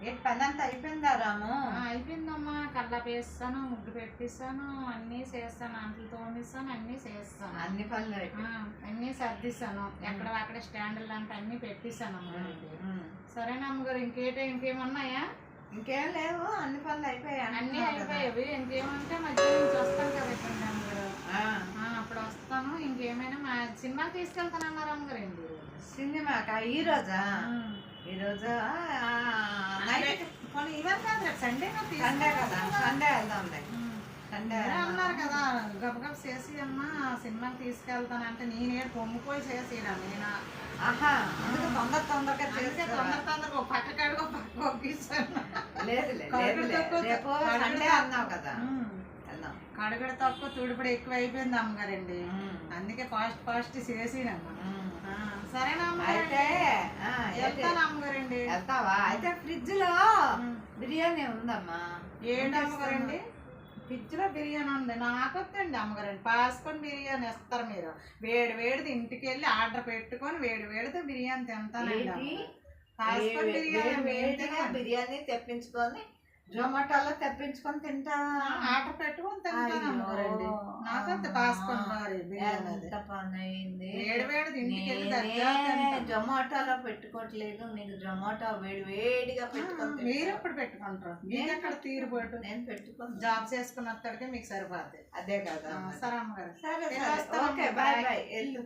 ఏంటి పని అంతా అయిపోయిందా రాము? అయిపోయిందమ్మా. కల్లాపు వేస్తాను ముగ్గు పెట్టిస్తాను అన్నీ చేస్తాను అంట్లు తోమిస్తాను అన్నీ చేస్తాను. అన్ని పనులు అన్నీ సర్దిస్తాను. ఎక్కడ అక్కడ స్టాండ్ లాంటి అన్నీ పెట్టిస్తాను అమ్మగారు ఉమ్. సరేనా అమ్మగారు ఇంకేటే ఇంకేమున్నాయా? ఇంకేం లేవు అన్ని పనులు అయిపోయాయి అన్నీ. అయిపోయేవి. ఇంకేమంటే మధ్య నుంచి వస్తాను కదా ఇప్పుడు అమ్మగారు. అప్పుడు వస్తాను. ఇంకేమైనా మా సినిమాకి తీసుకెళ్తానన్నారు అమ్మగారు సినిమాకా? ఈ రోజా? ఇవాళ కాదు రేపు సండే సండే కదా సండే వెళ్దాంలే. సండే మీరే అన్నారు కదా గబగబ చేసి అమ్మ సినిమాకి తీసుకెళ్తానంటే నేనే పొమ్ముపోయి చేసిరా నేను? ఆహా. అందుకు తొందర తొందరగా చేస్తే తొందర తొందరగా పక్క కాడుకో పక్క పంపిస్తాను. లేదు రేపు సండే. అన్నావు కదా. వెళ్దాం. కడుగుడు తక్కువ తుడిపడి ఎక్కువ అయిపోయింది అమ్మగారండి. ఉమ్, అందుకే ఫాస్ట్ ఫాస్ట్ చేసినమ్మా ఉమ్. సరేనా వెళ్తాను అమ్మగారండి. వెళ్తావా? అయితే ఫ్రిడ్జ్లో. బిర్యానీ ఉందమ్మా ఏంటి అమ్మగారండి ఫ్రిడ్జ్లో బిర్యానీ ఉంది నాకు వద్దండి అమ్మగారండి పాసుకొని బిర్యానీ ఇస్తారు మీరు వేడి వేడిది ఇంటికి వెళ్ళి ఆర్డర్ పెట్టుకొని వేడి వేడితో బిర్యానీ తింటానండి? అమ్మగారు. పాసుకొని బిర్యానీ. బిర్యానీ తెప్పించుకొని జొమాటోలో తెప్పించుకొని తింటా ఆర్డర్ పెట్టుకొని తింటాను అయ్యో. అంత మరి తింటాను. జొమాటోలో పెట్టుకోవట్లేదు. నీకు జొమాటో వేడి వేడిగా పెట్టుకొని తింటా. మీరు ఎప్పుడు పెట్టుకుంటారు? మీకు ఎక్కడ తీరుబోటు నేను పెట్టుకొని జాబ్ చేసుకున్న అక్కడికే మీకు సరిపోతాయి అదే కదా సరే అమ్మగారు. సరే. Okay bye. బాయ్. వెళ్ళు.